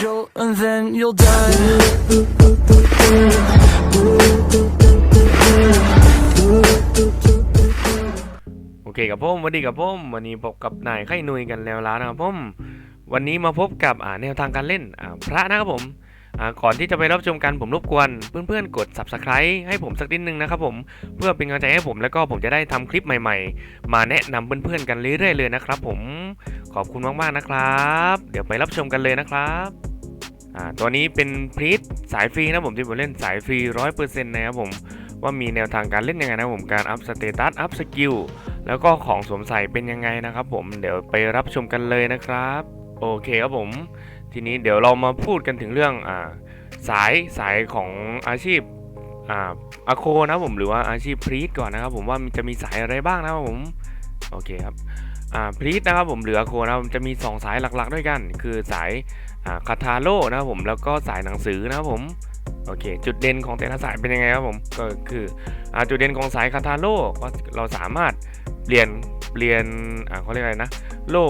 angel and then you'll die. โอเคกับผมวันดีกับผมวันนี้พบกับนายไข่นุยกันแล้วล้านะครับผมวันนี้มาพบกับอ่าแนวทางการเล่นอ่าพระนะครับผมอ่าก่อนที่จะไปรับชมกันผมรบกวนเพื่อนๆกด subscribe ให้ผมสักนิดนึงนะครับผมเพื่อเป็นกำลังใจให้ผมแล้วก็ผมจะได้ทำคลิปใหม่ๆ มาแนะนำเพื่อนๆกันเรื่อยๆเลยนะครับผมขอบคุณมากๆนะครับ เดี๋ยวไปรับชมกันเลยนะครับ อ่าตัวนี้เป็นพรีตสายฟรีนะผมที่ผมเล่นสายฟรีร้อยเปอร์เซ็นต์นะครับผมว่ามีแนวทางการเล่นยังไงนะผมการอัพสเตตัสอัพสกิลแล้วก็ของสวมใส่เป็นยังไงนะครับผมเดี๋ยวไปรับชมกันเลยนะครับโอเคครับผม ทีนี้เดี๋ยวเรามาพูดกันถึงเรื่องอ่าสายสายของอาชีพอ่าอาโคนะผมหรือว่าอาชีพพรีตก่อนนะครับผมว่ามันจะมีสายอะไรบ้างนะครับผมโอเคครับอ่าพรีตนะครับผมหรืออาโคนะผมจะมี 2 สายหลักๆ ด้วยกัน คือสาย คาทาโลนะครับผมแล้วก็สายหนังสือนะครับผมโอเค จุดเด่นของแต่ละสายเป็นยังไงครับผมก็คืออจุดเด่นของสายคาทาโลก็เราสามารถเปลี่ยนเปลี่ยนเขาเรียกอะไรนะโล่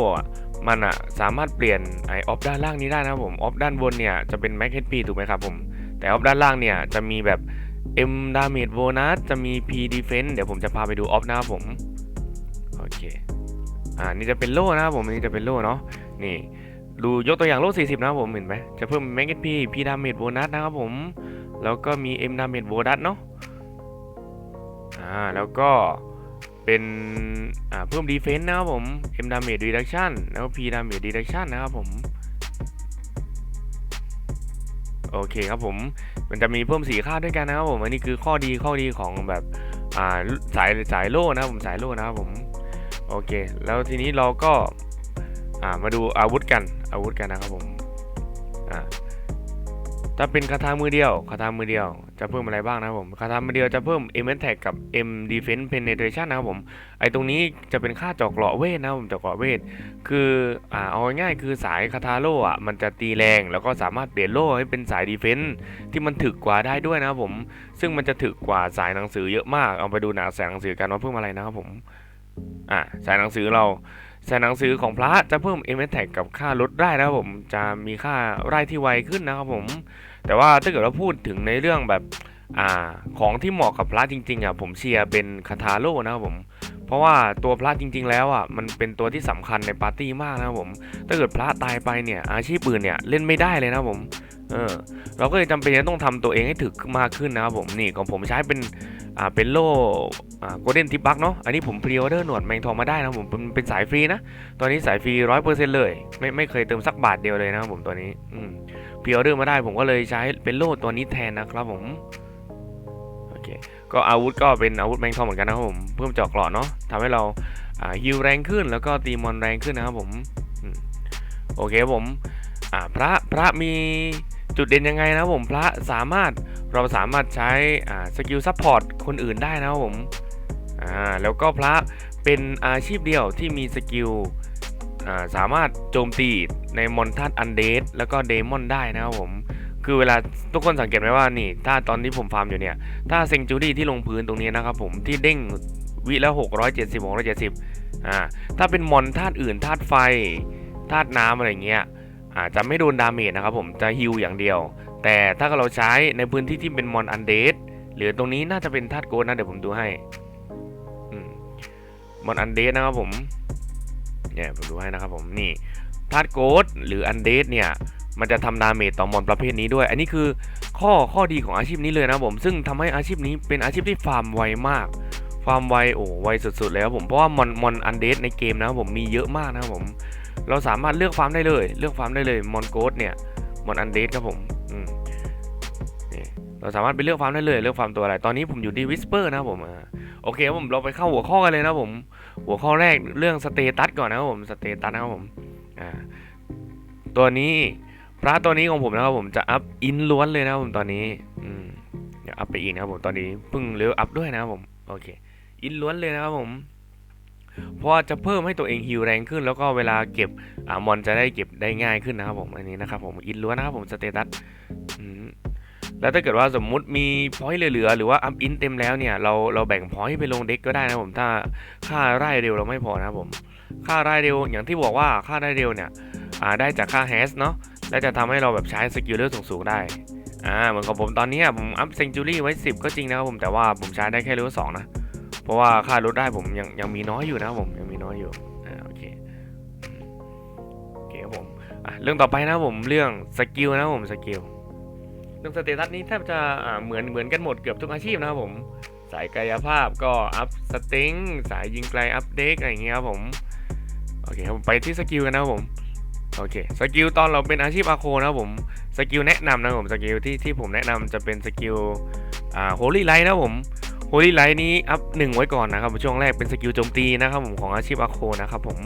มันอะสามารถเปลี่ยนไอออฟด้านล่างนี้ได้นะครับผมออฟด้านบนเนี่ยจะเป็นแม็กเฮดพีถูกไหมครับผมแต่ออฟด้านล่างเนี่ยจะมีแบบ M damage bonus จะมี P defense เดี๋ยวผมจะพาไปดูออฟนะครับผม โอเค อ่า นี่จะเป็นโล่นะครับผมอันนี่จะเป็นโล่เนาะ นี่ ดูยกตัวอย่างโล่40 นะครับผมเห็นไหมจะเพิ่มแมกเฮดพี P damage bonus นะครับผม แล้วก็มี M damage bonus เนาะอ่าแล้วก็เป็นอ่าเพิ่มดีเฟนต์นะครับผม M damage reduction แล้วก็ P damage reduction นะครับผมโอเคครับผม มันจะมีเพิ่มสีค่าด้วยกันนะครับผม อันนี้คือข้อดีข้อดีของแบบอ่าสายสายโล่นะครับผมสายโล่นะครับผม โอเค แล้วทีนี้เราก็ อ่ามาดูอาวุธกันอาวุธกันนะครับผมอ่าถ้าเป็นคาถามือเดียวคาถามือเดียวจะเพิ่มอะไรบ้างนะครับผมคาถามือเดียวจะเพิ่ม M a t t a c กับ M defense penetration นะครับผมไอตรงนี้จะเป็นค่าจาะเกราะเวทนะครับผมจาะเกราะเวทคืออ่าเอาง่ายๆคือสายคาทาโร่อะมันจะตีแรงแล้วก็สามารถเปลี่ยนโล่ให้เป็นสายดีเฟนส์ที่มันถึกกว่าได้ด้วยนะครับผมซึ่งมันจะถึกกว่าสายหนังสือเยอะมากเอาไปดูหนังสายหนังสือกันว่าเพิ่มอะไรนะครับผมอ่าสายหนังสือเรา สายหนังสือของพระจะเพิ่ม M attack กับค่าลดได้นะครับผมจะมีค่าไร่ที่ไวขึ้นนะครับผม แต่ว่าถ้าเกิดเราพูดถึงในเรื่องแบบอ่าของที่เหมาะกับพระจริงๆอะผมเชียร์เป็นคาทาโร่นะครับผมเพราะว่าตัวพระจริง ๆ แล้วอะมันเป็นตัวที่สำคัญในปาร์ตี้มากนะครับผม ถ้าเกิดพระตายไปเนี่ยอาชีพอื่นเนี่ยเล่นไม่ได้เลยนะครับผมเออเราก็เลยจำเป็นจะต้องทำตัวเองให้ถึกมากขึ้นนะครับผมนี่ของผมใช้เป็น เป็นโล่โกลเด้นทิปบักเนาะ อันนี้ผมพรีออเดอร์หนวดแมงทองมาได้นะผมเป็นสายฟรีนะ ตอนนี้สายฟรีร้อยเปอร์เซ็นต์เลย ไม่ไม่เคยเติมสักบาทเดียวเลยนะผมตัวนี้อืพรีออเดอร์มาได้ผมก็เลยใช้เป็นโล่ตัวนี้แทนนะครับผม โอเค ก็อาวุธก็เป็นอาวุธแมงทองเหมือนกันนะครับผม เพิ่มจาะเกราะเนาะทำให้เราอ่าฮิวแรงขึ้นแล้วก็ตีมอนแรงขึ้นนะครับผม โอเคผมพระพระมี จุดเด่นยังไงนะผมพระสามารถเราสามารถใช้สกิลซัพพอร์ตคนอื่นได้นะครับผมอ่าแล้วก็พระเป็นอาชีพเดียวที่มีสกิลสามารถโจมตีในมอนทัสอันเดสแล้วก็เดมอนได้นะครับผม คือเวลาทุกคนสังเกตไหมว่านี่ ถ้าตอนที่ผมฟาร์มอยู่เนี่ย ถ้าเซงจูรี่ที่ลงพื้นตรงนี้นะครับผมที่เด้งวิละ 670 670อ่าถ้าเป็นมอนธาตุอื่นธาตุไฟธาตุน้ำอะไรเงี้ย อาจจะไม่โดนดาเมจนะครับผมจะฮิลอย่างเดียว แต่ถ้าเราใช้ในพื้นที่ที่เป็นมอนอันเดสหรือตรงนี้น่าจะเป็นธาตุโกลด์นะเดี๋ยวผมดูให้มอนอันเดสนะครับผมเนี่ยผมดูให้นะครับผมนี่ธาตุโกลด์หรืออันเดสเนี่ยมันจะทำดาเมจต่อมอนประเภทนี้ด้วย อันนี้คือข้อข้อดีของอาชีพนี้เลยนะครับผมซึ่งทำให้อาชีพนี้เป็นอาชีพที่ฟาร์มไวมาก ฟาร์มไวโอ้ไวสุดๆเลยครับผมเพราะว่ามอนมอนอันเดสในเกมนะครับผมมีเยอะมากนะครับผม เราสามารถเลือกฟาร์มได้เลย เลือกฟาร์มได้เลยมอนโกดเนี่ยมอนอันเดสครับผมอืมนี่เราสามารถไปเลือกฟาร์มได้เลย เลือกฟาร์มตัวอะไร ตอนนี้ผมอยู่ที่วิสเปอร์นะครับผมโอเคครับผมเราไปเข้าหัวข้อกันเลยนะผมหัวข้อแรกเรื่องสเตตัสก่อนนะครับผมสเตตัสนะครับผมอ่าตัวนี้พระตัวนี้ของผมนะครับผมจะอัพอินล้วนเลยนะครับผมตอนนี้อืมเดี๋ยวอัพไปอีกนะครับผมตอนนี้เพิ่งเลี้ยวอัพด้วยนะครับผมโอเคอินล้วนเลยนะครับผม เพราะจะเพิ่มให้ตัวเองฮิวแรงขึ้น แล้วก็เวลาเก็บอ่ามอนจะได้เก็บได้ง่ายขึ้นนะครับผมอันนี้นะครับผมอินล้วนนะครับผมสเตตัสแล้วถ้าเกิดว่าสมมุติมีพอยต์เหลือๆหรือว่าอัพอินเต็มแล้วเนี่ยเราเราแบ่งพอยต์ไปลงเด็กก็ได้นะครับผมถ้าค่าไร่เร็วเราไม่พอนะครับผมค่าไร่เร็วอย่างที่บอกว่าค่าไร่เร็วเนี่ยได้จากค่าแฮชเนาะและจะทำให้เราแบบใช้สกิลเลอร์สูงๆได้อ่าเหมือนของผมตอนนี้ผมอัพเซนจูรี่ไว้ 10 ก็จริงนะครับผมแต่ว่าผมใช้ได้แค่เลเวลสองนะ ราะว่าค่าลดได้ผมยังยังมีน้อยอยู่นะผมยังมีน้อยอยู่อ่าโอเคโอเคครับผมอะเรื่องต่อไปนะผมเรื่องสกิลนะผมสกิลเรื่องสเตตัสนี้แทบจะอ่าเหมือนเหมือนกันหมดเกือบทุกอาชีพนะครับผมสายกายภาพก็อัพสติงสายยิงไกลอัพเด็กอะไรอย่างเงี้ยครับผมโอเคครับไปที่สกิลกันนะครับผมโอเคสกิลตอนเราเป็นอาชีพอาโคนะครับผมสกิลแนะนำนะผมสกิลที่ที่ผมแนะนำจะเป็นสกิลอ่าโฮลี่ไลท์นะผม โฮลี่ไลท์นี้อัพหนึ่งไว้ก่อนนะครับช่วงแรกเป็นสกิลโจมตีนะครับผมของอาชีพอาโคนะครับผม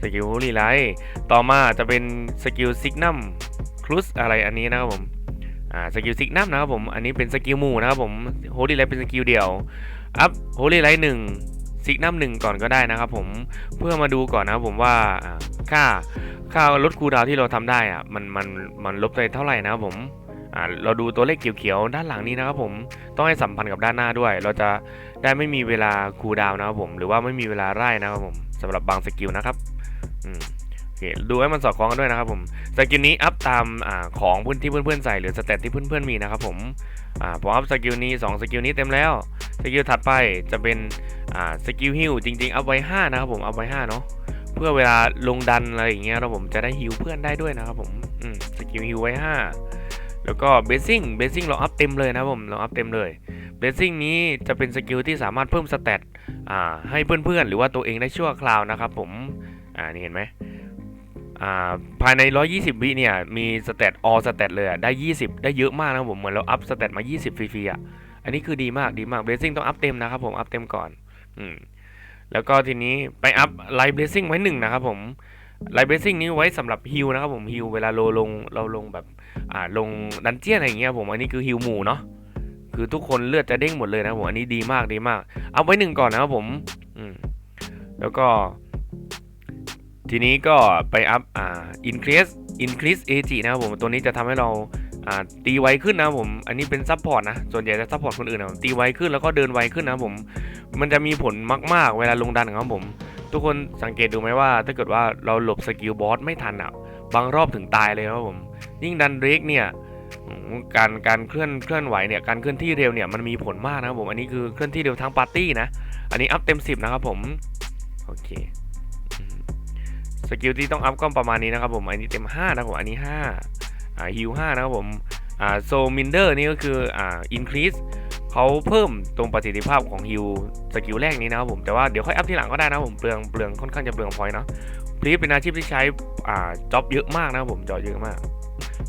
สกิลโฮลี่ไลท์ต่อมาจะเป็นสกิลซิกนัมครูสอะไรอันนี้นะครับผมอ่าสกิลซิกนัมนะครับผมอันนี้เป็นสกิลหมู่นะครับผมโฮลี่ไลท์เป็นสกิลเดี่ยวอัพโฮลี่ไลท์หนึ่งซิกนัมหนึ่งก่อนก็ได้นะครับผมเพื่อมาดูก่อนนะครับผมว่าค่าค่าลดคูดาวที่เราทำได้อะมันมันมันลบไปเท่าไหร่นะครับผม อ่าเราดูตัวเลขเขียวๆด้านหลังนี้นะครับผมต้องให้สัมพันธ์กับด้านหน้าด้วย เราจะได้ไม่มีเวลาคูลดาวนะครับผมหรือว่าไม่มีเวลาไล่นะครับผมสำหรับบางสกิลนะครับอืมดูให้มันสอดคล้องกันด้วยนะครับผมสกิลนี้อัพตามอาของพื้นที่เพื่อนๆใส่หรือสเตตที่เพื่อนๆมีนะครับผมอ่าพออัพสกิลนี้สองสกิลนี้เต็มแล้วสกิลถัดไปจะเป็นสกิลฮิลจริงๆอัพไว้ห้านะครับผมอัพไว้ห้าเนาะเพื่อเวลาลงดันอะไรอย่างเงี้ยเราผมจะได้ฮิวเพื่อนได้ด้วยนะครับผมมสกิลฮิวไว้5 แล้วก็เบสซิ่งเบสซิ่งเราอัพเต็มเลยนะครับผมเราอัพเต็มเลยเบสซิ่งนี้จะเป็นสกิลที่สามารถเพิ่มสเตตอ่าให้เพื่อนๆ หรือว่าตัวเองได้ชั่วคราวนะครับผมอ่านี่เห็นไหมอ่าภายใน 120 วิเนี่ย มีสเตตออสเตตเลยได้ 20 ได้เยอะมากนะผม เหมือนเราอัพสเตตมา 20 ฟรีๆอะ อันนี้คือดีมาก ดีมากเบสซิ่งต้องอัพเต็มนะครับผม อัพเต็มก่อน อืม แล้วก็ทีนี้ไปอัพไลท์เบสซิ่งไว้หนึ่งนะครับผม ไลท์เบสซิ่งนี้ไว้สำหรับฮิลนะครับผมฮิลเวลาเราลง เราลงแบบ อ่าลงดันเจียนอะไรเงี้ยผมอันนี้คือฮิลหมู่เนาะคือทุกคนเลือดจะเด้งหมดเลยนะผมอันนี้ดีมากดีมาก เอาไว้หนึ่งก่อนนะครับผมอืมแล้วก็ ทีนี้ก็ไปอัพอ่า increase increase ag นะครับผมตัวนี้จะทำให้เราอ่าตีไวขึ้นนะผม อันนี้เป็นซัพพอร์ตนะ ส่วนใหญ่จะซัพพอร์ตคนอื่นนะผมตีไวขึ้นแล้วก็เดินไวขึ้นนะผม มันจะมีผลมาก ๆ เวลาลงดันของผม ทุกคนสังเกตดูไหมว่า ถ้าเกิดว่าเราหลบสกิลบอสไม่ทันอะ บางรอบถึงตายเลยครับผม ยิ่งดันเรกเนี่ยการการเคลื่อนเคลื่อนไหวเนี่ยการเคลื่อนที่เร็วเนี่ยมันมีผลมากนะครับผมอันนี้คือเคลื่อนที่เร็วทั้งปาร์ตี้นะ อันนี้อัพเต็ม 10 นะครับผมโอเคสกิลที่ต้องอัพก็ประมาณนี้นะครับผมอันนี้เต็ม 5 นะครับผมอันนี้5อ่าฮิว5นะครับผมอ่าโซมินเดอร์นี่ก็คืออ่าอินครีสเขาเพิ่มตรงประสิทธิภาพของฮิลสกิลแรกนี้นะครับผมแต่ว่าเดี๋ยวค่อยอัพทีหลังก็ได้นะครับผมเปลืองเปลืองค่อนข้างจะเปลืองพอยต์เนาะพลีสเป็นอาชีพที่ใช้อ่าจ็อบเยอะมากนะครับผมจ็อบเยอะมาก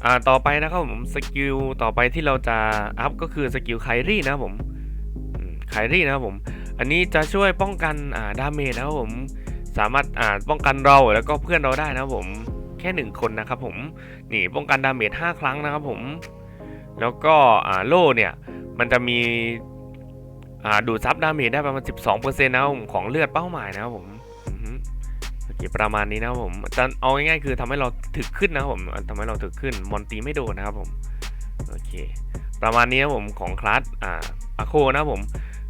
อ่าต่อไปนะครับผมสกิลต่อไปที่เราจะอัพก็คือสกิลไครี่นะครับผมไครี่นะครับผม อันนี้จะช่วยป้องกันอ่าดาเมจนะครับผมสามารถอ่าป้องกันเราแล้วก็เพื่อนเราได้นะครับผมแค่หนึ่งคนนะครับผมนี่ป้องกันดาเมจ5ครั้งนะครับผม แล้วก็อ่าโล่เนี่ยมันจะมีอ่าดูดซับดาเมจได้ประมาณ 12%นะครับผมของเลือดเป้าหมายนะครับผม โอเคประมาณนี้นะครับผมจะเอาง่ายๆคือทำให้เราถึกขึ้นนะครับผมทำให้เราถึกขึ้นมอนตีไม่โดนนะครับผมโอเคประมาณนี้นะครับผมของคลาสอ่าอาโคนะครับผม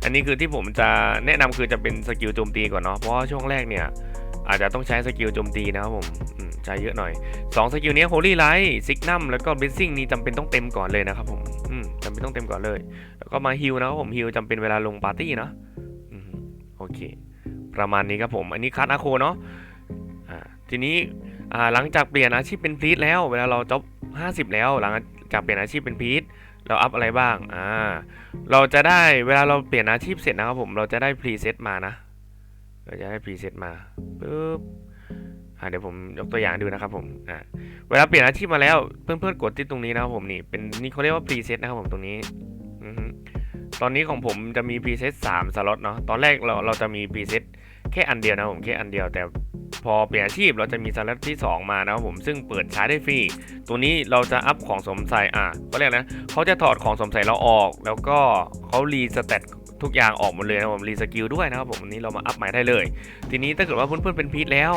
อันนี้คือที่ผมจะแนะนำคือจะเป็นสกิลโจมตีก่อนเนาะเพราะว่าช่วงแรกเนี่ยอาจจะต้องใช้สกิลโจมตีนะครับผมใช้เยอะหน่อยสองสกิลนี้โฮลี่ไลท์ซิกนัมแล้วก็เบสซิ่งนี่จำเป็นต้องเต็มก่อนเลยนะครับผมจำเป็นต้องเต็มก่อนเลย แล้วก็มาฮิลนะครับผมฮิลจำเป็นเวลาลงปาร์ตี้เนาะโอเค ประมาณนี้ครับผม อันนี้คัดอาโคเนาะ ทีนี้หลังจากเปลี่ยนอาชีพเป็นพีทแล้วเวลาเราจ็อบ50 แล้ว หลังจากเปลี่ยนอาชีพเป็นพีทเราอัพอะไรบ้างอ่าเราจะได้เวลาเราเปลี่ยนอาชีพเสร็จนะครับผมเราจะได้พรีเซตมานะเราจะได้พรีเซตมาปึ๊บเดี๋ยวผมยกตัวอย่างดูนะครับผมอ่าเวลาเปลี่ยนอาชีพมาแล้วเพื่อนๆกดที่ตรงนี้นะครับผมนี่เป็นนี่เขาเรียกว่าพรีเซตนะครับผมตรงนี้อตอนนี้ของผมจะมีพรีเซตสามสล็อตเนาะตอนแรกเราเราจะมีพรีเซต แค่อันเดียวนะผมแค่อันเดียวแต่พอเปลี่ยนอาชีพเราจะมีสล็อตที่ 2 มานะครับผมซึ่งเปิดใช้ได้ฟรี ตัวนี้เราจะอัพของสมใส่อะก็เรียกนะเขาจะถอดของสมใส่เราออก แล้วก็เขารีสเตตทุกอย่างออกหมดเลยนะผมรีสกิลด้วยนะครับผมอันนี้เรามาอัพใหม่ได้เลย ทีนี้ถ้าเกิดว่าเพื่อนๆเป็นพีทแล้ว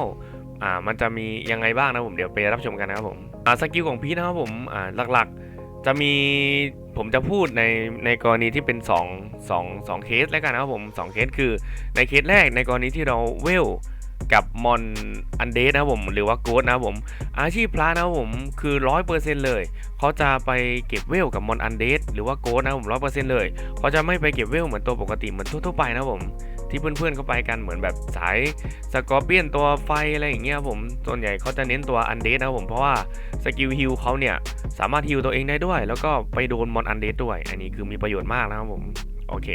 อ่ามันจะมียังไงบ้างนะผมเดี๋ยวไปรับชมกันนะครับผมอ่าสกิลของพีทนะครับผมอ่าหลักๆ จะมี ผมจะพูดในในกรณีที่เป็น2 2 2เคสแล้วกันนะครับผม2เคสคือในเคสแรกในกรณีที่เราเวลกับมอนอันเดสนะครับผมหรือว่าโกดนะครับผมอาชีพพระนะครับผมคือร้อยเปอร์เซ็นต์เลยเขาจะไปเก็บเวลกับมอนอันเดสหรือว่าโกดนะครับผมร้อยเปอร์เซ็นต์เลยเขาจะไม่ไปเก็บเวลเหมือนตัวปกติเหมือนทั่วๆไปนะครับผมที่เพื่อนๆเขาไปกันเหมือนแบบสายสกอร์เปียนตัวไฟอะไรอย่างเงี้ยผมส่วนใหญ่เขาจะเน้นตัวอันเดสนะครับผมเพราะว่าสกิลฮิลเขาเนี่ย สามารถฮิลตัวเองได้ด้วย แล้วก็ไปโดนมอนอันเดสด้วย อันนี้คือมีประโยชน์มากนะครับผมโอเค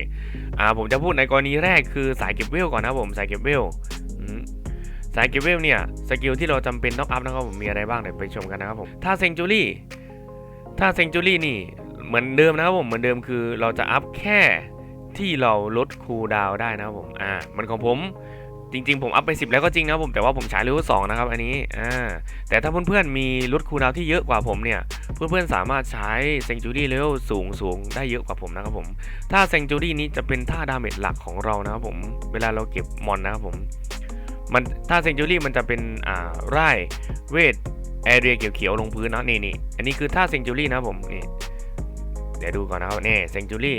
อ่าผมจะพูดในกรณีแรกคือสายเก็บเวลก่อนนะผมสายเก็บเวลสายเก็บเวลเนี่ยสกิลที่เราจำเป็นต้องอัพนะครับผมมีอะไรบ้างเดี๋ยวไปชมกันนะครับผมถ้าเซงจูรี่ถ้าเซงจูรี่นี่เหมือนเดิมนะครับผมเหมือนเดิมคือเราจะอัพแค่ที่เราลดคูลดาวได้นะครับผมอ่ามันของผม จริงๆ ผมอัพไป 10 แล้วก็จริงนะผมแต่ว่าผมใช้เลเวลสองนะครับอันนี้อ่าแต่ถ้าเพื่อนๆ มีลดคูลดาวที่เยอะกว่าผมเนี่ย เพื่อนๆ สามารถใช้เซงจูรี่เลเวลสูงสูงได้เยอะกว่าผมนะครับผม ถ้าเซงจูรี่นี้จะเป็นท่าดาเมจหลักของเรานะครับผม เวลาเราเก็บมอนนะครับผมมันถ้าเซนจูรี่มันจะเป็นอ่าไร่เวทแอเรียเขียวๆลงพื้นนะนี่นี่อันนี้คือท่าเซนจูรี่นะผมนี่เดี๋ยวดูก่อนนะครับนี่เซนจูรี่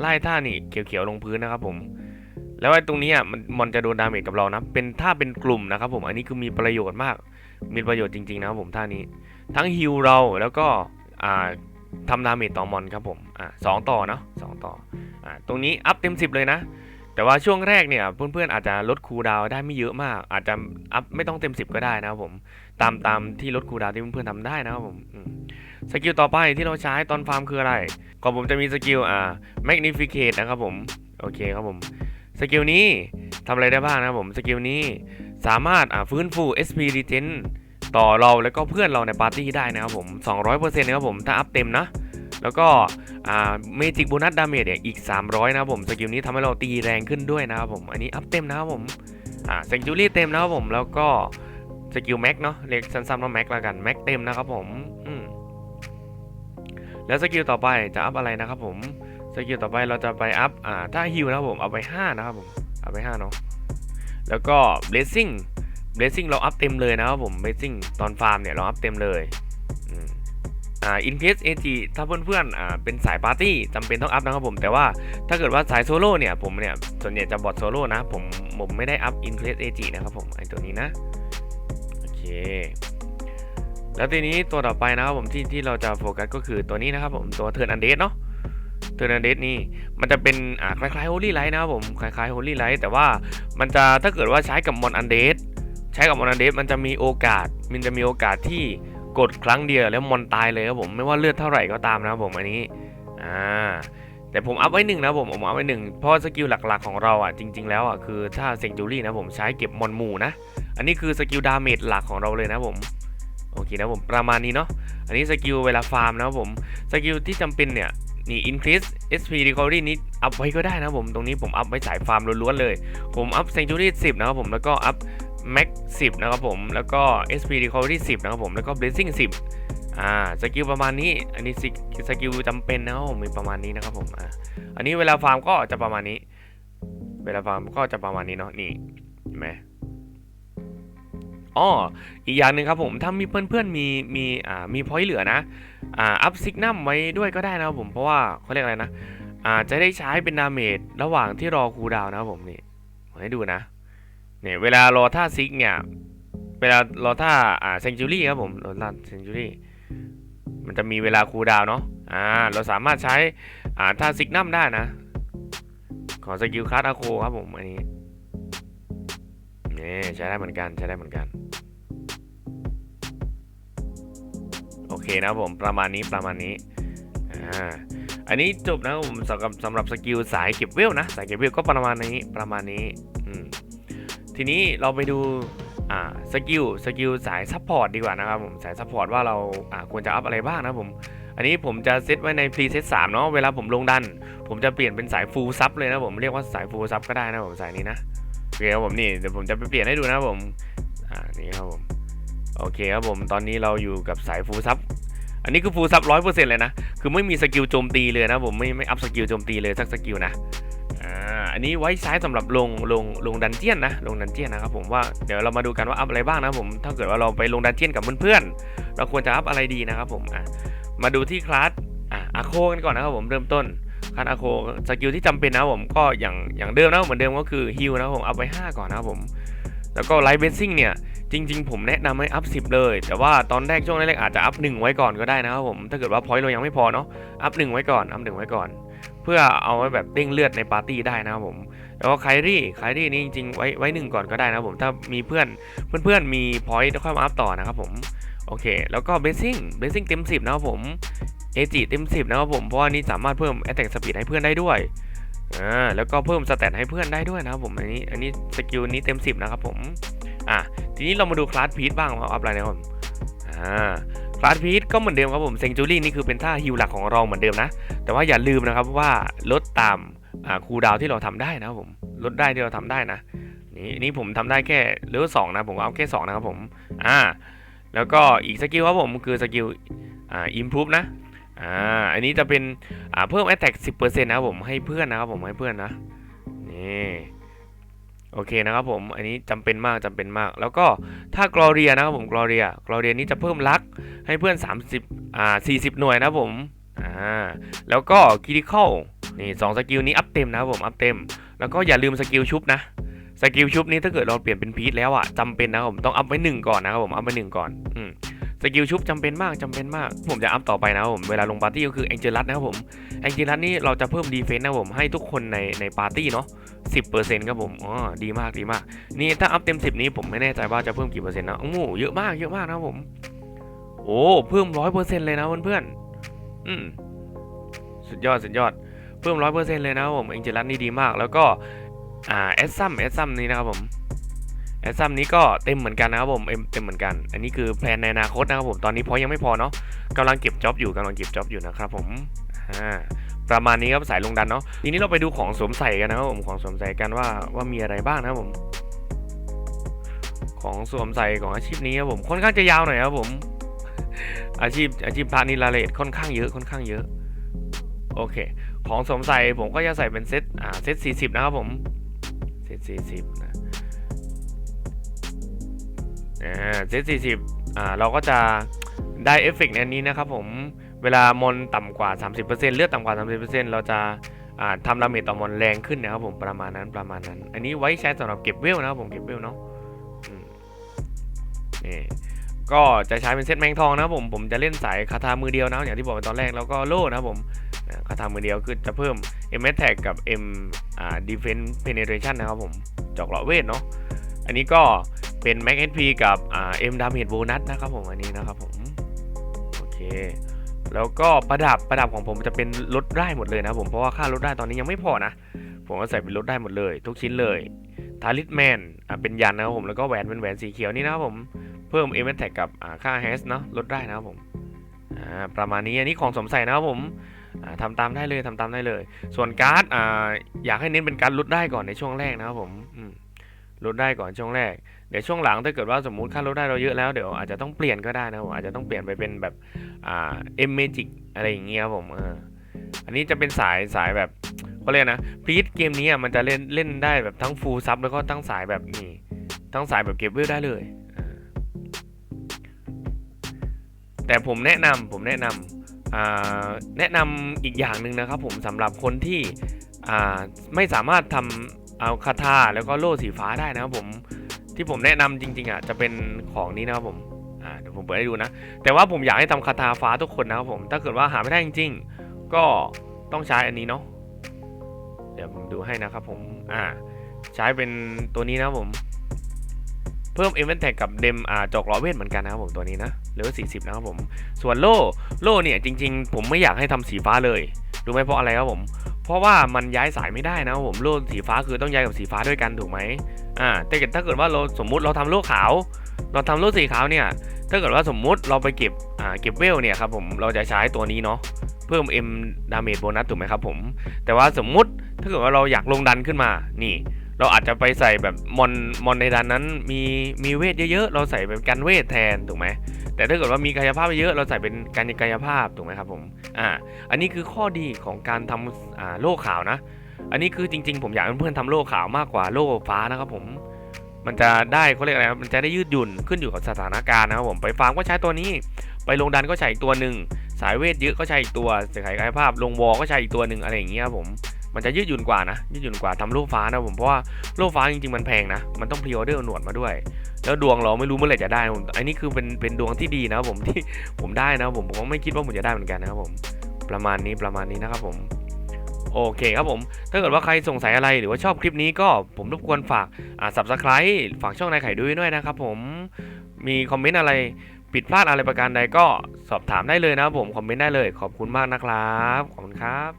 ไล่ท่านี่เขียวๆลงพื้นนะครับผม แล้วไอ้ตรงนี้อะมันมันจะโดนดาเมจกับเรานะเป็นท่าเป็นกลุ่มนะครับผมอันนี้คือมีประโยชน์มาก มีประโยชน์จริงๆนะครับผมท่านี้ ทั้งฮิลเราแล้วก็อ่าทำดาเมจต่อมอนครับผมอ่าสองต่อเนาะสองต่ออ่าตรงนี้อัพเต็ม 10 เลยนะ แต่ว่าช่วงแรกเนี่ยเพื่อนๆอาจจะลดคูดาวได้ไม่เยอะมาก อาจจะอัพไม่ต้องเต็ม 10 ก็ได้นะครับผมตามตามที่ลดคูดาวที่เพื่อนๆทำได้นะครับผมอืมสกิลต่อไปที่เราใช้ตอนฟาร์มคืออะไรก่อนผมจะมีสกิลอ่า magnificate นะครับผมโอเคครับผม สกิลนี้ทำอะไรได้บ้างนะผมสกิลนี้สามารถฟื้นฟู SP regen ต่อเราแล้วก็เพื่อนเราในปาร์ตี้ได้นะครับผม 200%นะครับผมถ้าอัพเต็มนะ แล้วก็อ่าเมจิกโบนัสดาเมจเนี่ยอีก 300 นะครับผมสกิลนี้ทำให้เราตีแรงขึ้นด้วยนะครับผมอันนี้อัพเต็มนะครับผมเซนจูรี่เต็มนะครับผมแล้วก็สกิลแม็กเนาะเรียกสั้นๆว่าแม็กแล้วกันแม็กเต็มนะครับผมมแล้วสกิลต่อไปจะอัพอะไรนะครับผม กิลต่อไปเราจะไปอัพอ่าถ้าฮิลนะครับผมเอาไป 5 นะครับผมเอาไป5เนาะแล้วก็เบลซิ่งเบลซิ่งเราอัพเต็มเลยนะครับผมเบลซิ่งตอนฟาร์มเนี่ยเราอัพเต็มเลยอ่าอินเคสเอจีถ้าเพื่อนๆอ่าเป็นสายปาร์ตี้จำเป็นต้องอัพนะครับผมแต่ว่าถ้าเกิดว่าสายโซโล่เนี่ยผมเนี่ยส่วนใหญ่จะบอทโซโล่นะผมผมไม่ได้อัพอินเคสเอจีนะครับผมไอตัวนี้นะโอเคแล้วทีนี้ตัวต่อไปนะครับผมที่ที่เราจะโฟกัสก็คือตัวนี้นะครับผมตัวเทิร์นอันเดสเนาะ เทิร์นอันเดสนี่มันจะเป็นอ่าคล้ายๆโฮลี่ไลท์นะครับผมคล้ายๆโฮลี่ไลท์แต่ว่ามันจะถ้าเกิดว่าใช้กับมอนอันเดสใช้กับมอนอันเดสมันจะมีโอกาส มันจะมีโอกาสที่กดครั้งเดียวแล้วมอนตายเลยครับผมไม่ว่าเลือดเท่าไหร่ก็ตามนะครับผมอันนี้อ่าแต่ผมอัพไว้หนึ่งนะผมผมอัพไว้หนึ่งเพราะสกิลหลักๆของเราอะจริง ๆ แล้วอะคือถ้าเซงจูรี่นะผมใช้เก็บมอนหมู่นะอันนี้คือสกิลดาเมจหลักของเราเลยนะผมโอเคนะผมประมาณนี้เนาะอันนี้สกิลเวลาฟาร์มนะครับผมสกิลที่จำเป็นเนี่ย นี่ increase SP recovery นี้อัพไว้ก็ได้นะผม ตรงนี้ผมอัพไว้สายฟาร์มล้วนๆเลย ผมอัพเซงจูรี่10 นะครับผม แล้วก็อัพ Max 10 นะครับผม แล้วก็ SP Recovery 10 นะครับผม แล้วก็ Blessing 10 อ่า สกิลประมาณนี้ อันนี้สกิลจำเป็นนะครับผมมีประมาณนี้นะครับผม อ่า อันนี้เวลาฟาร์มก็จะประมาณนี้ เวลาฟาร์มก็จะประมาณนี้เนาะ นี่เห็นไหม อ๋ออีกอย่างหนึ่งครับผมถ้ามีเพื่อนๆมีมีอ่ามีพอยต์เหลือนะอ่าอัพซิกนัมไว้ด้วยก็ได้นะครับผมเพราะว่าเขาเรียกอะไรนะอ่าจะได้ใช้เป็นดาเมจระหว่างที่รอคูดาวนะครับผมนี่ผมให้ดูนะเนี่ยเวลารอท่าซิกเนี่ยเวลารอท่าอ่าเซนจูรี่ครับผมรอท่าเซนจูรี่มันจะมีเวลาคูดาวเนาะอ่าเราสามารถใช้อ่าท่าซิกนัมได้นะ ขอสกิลคาร์ดอาโคครับผมอันนี้ นี่ใช้ได้เหมือนกันใช้ได้เหมือนกัน โอเคนะผมประมาณนี้ประมาณนี้อ่าอันนี้จบนะผมสำหรับสำหรับสกิลสายเก็บเวลนะสายเก็บเวลก็ประมาณนี้ประมาณนี้อืมทีนี้เราไปดูอ่าสกิลสกิลสายซัพพอร์ตดีกว่านะครับผมสายซัพพอร์ตว่าเราอ่าควรจะอัพอะไรบ้างนะผมอันนี้ผมจะเซตไว้ในพรีเซตสามเนาะเวลาผมลงดัน ผมจะเปลี่ยนเป็นสายฟูลซับเลยนะผมเรียกว่าสายฟูลซับก็ได้นะผมสายนี้นะ เคครับผมนี่เดี๋ยวผมจะไปเปลี่ยนให้ดูนะครับผมอ่านี่ครับผมโอเคครับผมตอนนี้เราอยู่กับสายฟูลซับอันนี้คือฟูลซับร้อยเปอร์เซ็นต์เลยนะคือไม่มีสกิลโจมตีเลยนะผมไม่ไม่อัพสกิลโจมตีเลยสักสกิลนะอ่าอันนี้ไว้ใช้สำหรับลงลงลงดันเจียนนะลงดันเจียนนะครับผมว่าเดี๋ยวเรามาดูกันว่าอัพอะไรบ้างนะผมถ้าเกิดว่าเราไปลงดันเจียนกับเพื่อนๆเราควรจะอัพอะไรดีนะครับผมอะมาดูที่คลาสอะอาโคกันก่อนนะครับผมเริ่มต้น คลาสอาโคสกิลที่จำเป็นนะผมก็อย่างอย่างเดิมนะเหมือนเดิมก็คือฮิลนะครับผมเอาไป 5 ก่อนนะผม แล้วก็ไลท์เบสซิ่งเนี่ย จริง ๆ ผมแนะนำให้อัพ10 เลย แต่ว่าตอนแรกช่วงแรกๆอาจจะอัพ1ไว้ก่อนก็ได้นะครับผม ถ้าเกิดว่าพอยต์เรายังไม่พอเนาะอัพ1ไว้ก่อนอัพ1ไว้ก่อน เพื่อเอาไว้แบบเด้งเลือดในปาร์ตี้ได้นะครับผมแล้วก็ไครี่ไครี่นี่จริงๆไว้ไว้หนึ่งก่อนก็ได้นะครับผมถ้ามีเพื่อนเพื่อนๆมีพอยต์ค่อยมาอัพต่อนะครับผมโอเค แล้วก็เบสซิ่งเบสซิ่งเต็ม 10 นะครับผม เอจิเต็ม10นะครับผมเพราะว่านี่สามารถเพิ่ม attack speed ให้เพื่อนได้ด้วยอ่าแล้วก็เพิ่มสเตตให้เพื่อนได้ด้วยนะครับผมอันนี้อันนี้สกิลนี้เต็ม10นะครับผมอะทีนี้เรามาดูคลาสพีทบ้างว่าอัพอะไรนะครับผมอ่าคลาสพีทก็เหมือนเดิมครับผมเซงจูรี่นี่คือเป็นท่าฮิลหลักของเราเหมือนเดิมนะ แต่ว่าอย่าลืมนะครับว่าลดตามอ่าคูลดาวที่เราทำได้นะครับผมลดได้ที่เราทำได้นะนี่นี่ผมทำได้แค่เลเวลสองนะผมเอาแค่สองนะครับผมอ่าแล้วก็อีกสกิลครับผมคือสกิลอ่า improve นะ อ่าอันนี้จะเป็นอ่าเพิ่ม attack 10%นะครับผมให้เพื่อนนะครับผมให้เพื่อนนะนี่โอเคนะครับผมอันนี้จำเป็นมากจำเป็นมาก แล้วก็ถ้ากรอเรียนะครับผมกรอเรียกรอเรียนี้จะเพิ่มลักให้เพื่อน 30อ่า40 หน่วยนะครับผมอ่าแล้วก็คิริคอลนี่สองสกิลนี้อัพเต็มนะครับผมอัพเต็ม แล้วก็อย่าลืมสกิลชุบนะสกิลชุบนี้ถ้าเกิดเราเปลี่ยนเป็นพีทแล้วอะจำเป็นนะครับผมต้องอัพไว้หนึ่งก่อนนะครับผมอัพไว้หนึ่งก่อนอืม สกิลชุบจำเป็นมากจำเป็นมาก ผมจะอัพต่อไปนะผมเวลาลงปาร์ตี้ก็คือแองเจลัสนะครับผมแองเจลัสนี่เราจะเพิ่มดีเฟนต์นะผมให้ทุกคนในในปาร์ตี้เนาะสิบเปอร์เซ็นต์ครับผมอ๋อดีมากดีมาก นี่ถ้าอัพเต็มสิบนี้ผมไม่แน่ใจว่าจะเพิ่มกี่เปอร์เซ็นต์นะโอ้โหเยอะมากเยอะมากนะครับผม โอ้เพิ่มร้อยเปอร์เซ็นต์เลยนะเพื่อนๆอืมสุดยอดสุดยอดเพิ่มร้อยเปอร์เซ็นต์เลยนะครับผมแองเจลัสนี่ดีมาก แล้วก็อ่าแอสซัมแอสซัมนี้นะครับผม แอสซัมนี้ก็เต็มเหมือนกันนะครับผมเต็มเหมือนกัน อันนี้คือแพลนในอนาคตนะครับผมตอนนี้พอยังไม่พอเนาะกำลังเก็บจ็อบอยู่กำลังเก็บจ็อบอยู่นะครับผมประมาณนี้ครับสายลงดันเนาะทีนี้เราไปดูของสวมใส่กันนะครับผมของสวมใส่กันว่าว่ามีอะไรบ้างนะครับผม ของสวมใส่ของอาชีพนี้ครับผมค่อนข้างจะยาวหน่อยครับผม อาชีพอาชีพพระนิลาเลตค่อนข้างเยอะค่อนข้างเยอะ โอเค ของสวมใส่ผมก็จะใส่เป็นเซตอ่าเซต40นะครับผมเซต40นะ อ่าเซต40อ่าเราก็จะได้เอฟเฟกต์ในนี้นะครับผมเวลามอนต่ำกว่า 30%เลือดต่ำกว่า 30%เราจะอ่าทำดาเมจต่อมอนแรงขึ้นนะครับผมประมาณนั้นประมาณนั้น อันนี้ไว้ใช้สำหรับเก็บเวลนะครับผมเก็บเวลเนาะนี่ก็จะใช้เป็นเซตแมงทองนะครับผมผมจะเล่นสายคาถามือเดียวนะอย่างที่บอกไปตอนแรกแล้วก็โล่นะครับผมคาถามือเดียวคือจะเพิ่ม M attack กับ M อ่า defense penetration นะครับผมจอกเหลาะเวทเนาะอันนี้ก็ เป็น max HP กับอ่า M damage bonus นะครับผมอันนี้นะครับผมโอเคแล้วก็ประดับประดับของผมจะเป็นลดได้หมดเลยนะผมเพราะว่าค่าลดได้ตอนนี้ยังไม่พอนะ ผมก็ใส่เป็นลดได้หมดเลย ทุกชิ้นเลยทาริสแมนอ่าเป็นยันนะครับผมแล้วก็แหวนเป็นแหวนสีเขียวนี่นะครับผมเพิ่มเอเมแท็กกับอ่าค่าแฮชเนาะลดได้นะครับผมอ่าประมาณนี้อันนี้ของสมใส่นะครับผมอ่าทำตามได้เลยทำตามได้เลย ส่วนการ์ดอ่าอยากให้เน้นเป็นการลดได้ก่อนในช่วงแรกนะครับผมอืม ลดได้ก่อนช่วงแรก เดี๋ยวช่วงหลังถ้าเกิดว่าสมมุติค่าลดได้เราเยอะแล้วเดี๋ยวอาจจะต้องเปลี่ยนก็ได้นะผมอาจจะต้องเปลี่ยนไปเป็นแบบอ่าเอ็มเมจิกอะไรอย่างเงี้ยครับผมเอออันนี้จะเป็นสายสายแบบเขาเรียกนะพีทเกมนี้อะมันจะเล่นเล่นได้แบบทั้งฟูลซับแล้วก็ทั้งสายแบบนี้ทั้งสายแบบเก็บเวลได้เลย แต่ผมแนะนำผมแนะนำแนะนำอีกอย่างหนึ่งนะครับผมสำหรับคนที่ไม่สามารถทำ เอาคาถาแล้วก็โล่สีฟ้าได้นะครับผมที่ผมแนะนำจริงๆอะจะเป็นของนี้นะครับผมอ่าเดี๋ยวผมเปิดให้ดูนะ แต่ว่าผมอยากให้ทำคาถาฟ้าทุกคนนะครับผมถ้าเกิดว่าหาไม่ได้จริง ๆ ก็ต้องใช้อันนี้เนาะเดี๋ยวผมดูให้นะครับผมอ่าใช้เป็นตัวนี้นะครับผมเพิ่มเอเวนแท็กกับเดมอ่าจอกล้อเวทเหมือนกันนะครับผมตัวนี้นะเหลือ40 นะครับผม ส่วนโล่โล่เนี่ยจริง ๆ ผมไม่อยากให้ทำสีฟ้าเลย รู้ไหมเพราะอะไรครับผม เพราะว่ามันย้ายสายไม่ได้นะผมโล่สีฟ้าคือต้องย้ายกับสีฟ้าด้วยกันถูกไหมอ่าแต่ถ้าเกิดว่าเราสมมุติเราทำโล่ขาว เราทำโล่สีขาวเนี่ยถ้าเกิดว่าสมมุติเราไปเก็บอ่าเก็บเวลเนี่ยครับผมเราจะใช้ตัวนี้เนาะเพิ่ม M damage bonus ถูกไหมครับผมแต่ว่าสมมุติถ้าเกิดว่าเราอยากลงดันขึ้นมานี่ เราอาจจะไปใส่แบบมอนมอนในดันนั้นมีมีเวทเยอะๆ เราใส่เป็นกันเวทแทนถูกไหม แต่ถ้าเกิดว่ามีกายภาพเยอะเราใส่เป็นการกายภาพถูกไหมครับผมอ่าอันนี้คือข้อดีของการทำอ่าโล่ขาวนะ อันนี้คือจริง ๆ ผมอยากให้เพื่อนๆทำโล่ขาวมากกว่าโล่ฟ้านะครับผมมันจะได้เขาเรียกอะไรมันจะได้ยืดหยุ่นขึ้นอยู่กับสถานการณ์นะครับผมไปฟาร์มก็ใช้ตัวนี้ไปลงดันก็ใช้อีกตัวหนึ่งสายเวทเยอะก็ใช้อีกตัวสายกายภาพลงวอก็ใช้อีกตัวหนึ่งอะไรอย่างเงี้ยครับผม มันจะยืดหยุ่นกว่านะ ยืดหยุ่นกว่าทำโล่ฟ้านะผมเพราะว่าโล่ฟ้าจริงๆมันแพงนะ มันต้องพรีออเดอร์หนวดมาด้วย แล้วดวงเราไม่รู้เมื่อไหร่จะได้ผมอันนี้คือเป็นเป็นดวงที่ดีนะครับผมที่ผมได้นะครับผมผมก็ไม่คิดว่าผมจะได้เหมือนกันนะครับผมประมาณนี้ประมาณนี้นะครับผมโอเคครับผม ถ้าเกิดว่าใครสงสัยอะไรหรือว่าชอบคลิปนี้ก็ผมรบกวนฝากอ่า subscribe ฝากช่องนายไข่ด้วยด้วยนะครับผมมีคอมเมนต์อะไรผิดพลาดอะไรประการใดก็สอบถามได้เลยนะครับผมคอมเมนต์ได้เลย ขอบคุณมากนะครับ ขอบคุณครับ